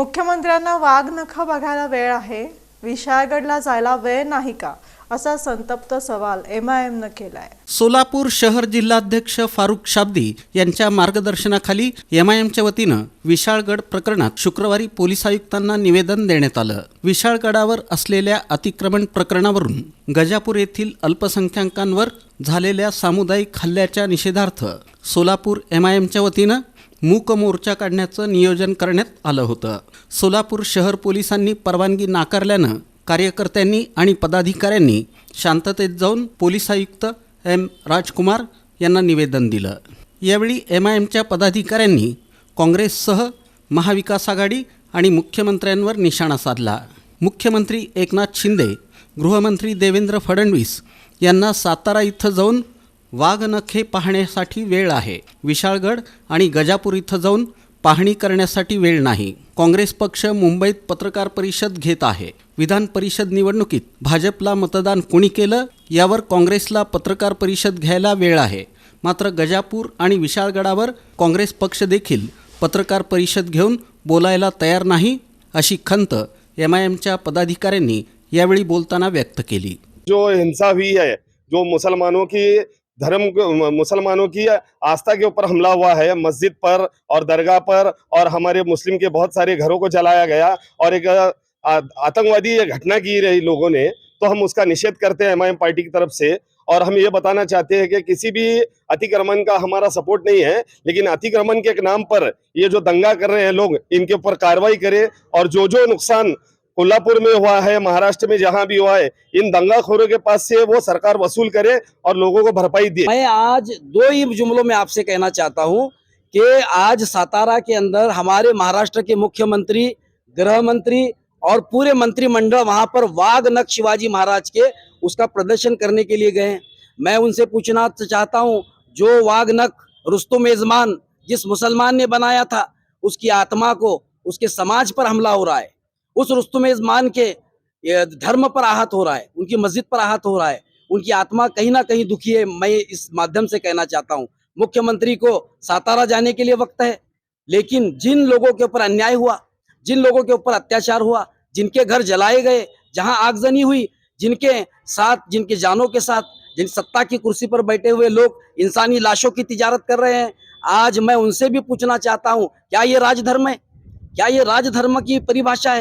मुख्यमंत्र्यांना वाघ नखा बघायला वेळ आहे. विशाळगडला जायला वेळ नाही का? असा संतप्त सवाल एम आय एमनं केलाय. सोलापूर शहर जिल्हाध्यक्ष फारुख शाब्दी यांच्या मार्गदर्शनाखाली एम आय एमच्या वतीनं विशाळगड प्रकरणात शुक्रवारी पोलीस आयुक्तांना निवेदन देण्यात आलं. विशाळगडावर असलेल्या अतिक्रमण प्रकरणावरून गजापूर येथील अल्पसंख्याकांवर झालेल्या सामुदायिक हल्ल्याच्या निषेधार्थ सोलापूर एम आय एमच्या वतीनं मूक मोर्चा काढण्याचं नियोजन करण्यात आलं होतं. सोलापूर शहर पोलिसांनी परवानगी नाकारल्यानं कार्यकर्त्यांनी आणि पदाधिकाऱ्यांनी शांततेत जाऊन पोलीस आयुक्त एम. राजकुमार यांना निवेदन दिलं. यावेळी एम आय एमच्या पदाधिकाऱ्यांनी काँग्रेससह महाविकास आघाडी आणि मुख्यमंत्र्यांवर निशाणा साधला. मुख्यमंत्री एकनाथ शिंदे गृहमंत्री देवेंद्र फडणवीस यांना सातारा इथं जाऊन वाघनखे पाहण्यासाठी वेळ आहे. विशाळगड आणि गजापूर इथं जाऊन पाहणी करण्यासाठी वेळ नाही. काँग्रेस पक्ष मुंबईत पत्रकार परिषद घेत आहे. विधान परिषद निवडणुकीत भाजपला मतदान कोणी केलं? यावर काँग्रेसला पत्रकार परिषद घ्यायला वेळ आहे. मात्र गजापूर आणि विशाळगडावर काँग्रेस पक्ष देखील पत्रकार परिषद घेऊन बोलायला तयार नाही अशी खंत एम आय एमच्या पदाधिकाऱ्यांनी यावेळी बोलताना व्यक्त केली. जो हिंसा हुई है जो मुसलमानों की धर्म मुसलमानों की आस्था के ऊपर हमला हुआ है, मस्जिद पर और दरगाह पर, और हमारे मुस्लिम के बहुत सारे घरों को जलाया गया, और एक आतंकवादी ये घटना की रही लोगों ने तो हम उसका निषेध करते हैं एमआईएम पार्टी की तरफ़ से, और हम ये बताना चाहते हैं कि किसी भी अतिक्रमण का हमारा सपोर्ट नहीं है, लेकिन अतिक्रमण के एक नाम पर ये जो दंगा कर रहे हैं लोग, इनके ऊपर कार्रवाई करें, और जो जो नुकसान कोल्हापुर में हुआ है, महाराष्ट्र में जहाँ भी हुआ है, इन दंगाखोरों के पास से वो सरकार वसूल करे और लोगों को भरपाई दे। मैं आज दो ही जुमलों में आपसे कहना चाहता हूँ कि आज सातारा के अंदर हमारे महाराष्ट्र के मुख्यमंत्री, गृह मंत्री और पूरे मंत्रिमंडल वहाँ पर वाघ नक शिवाजी महाराज के उसका प्रदर्शन करने के लिए गए मैं उनसे पूछना चाहता हूँ, जो वाघ नक रुस्तुम मेजमान जिस मुसलमान ने बनाया था, उसकी आत्मा को, उसके समाज पर हमला हो रहा है। उस रुस्तुम मेजमान के धर्म पर आहत हो रहा है, उनकी मस्जिद पर आहत हो रहा है, उनकी आत्मा कहीं ना कहीं दुखी है, मैं इस माध्यम से कहना चाहता हूँ। मुख्यमंत्री को सातारा जाने के लिए वक्त है, लेकिन जिन लोगों के ऊपर अन्याय हुआ, जिन लोगों के ऊपर अत्याचार हुआ, जिनके घर जलाए गए, जहाँ आगजनी हुई, जिनके साथ, जिनके जानों के साथ, जिन सत्ता की कुर्सी पर बैठे हुए लोग इंसानी लाशों की तिजारत कर रहे हैं, आज मैं उनसे भी पूछना चाहता हूँ, क्या ये राजधर्म है? क्या ये राजधर्म की परिभाषा है?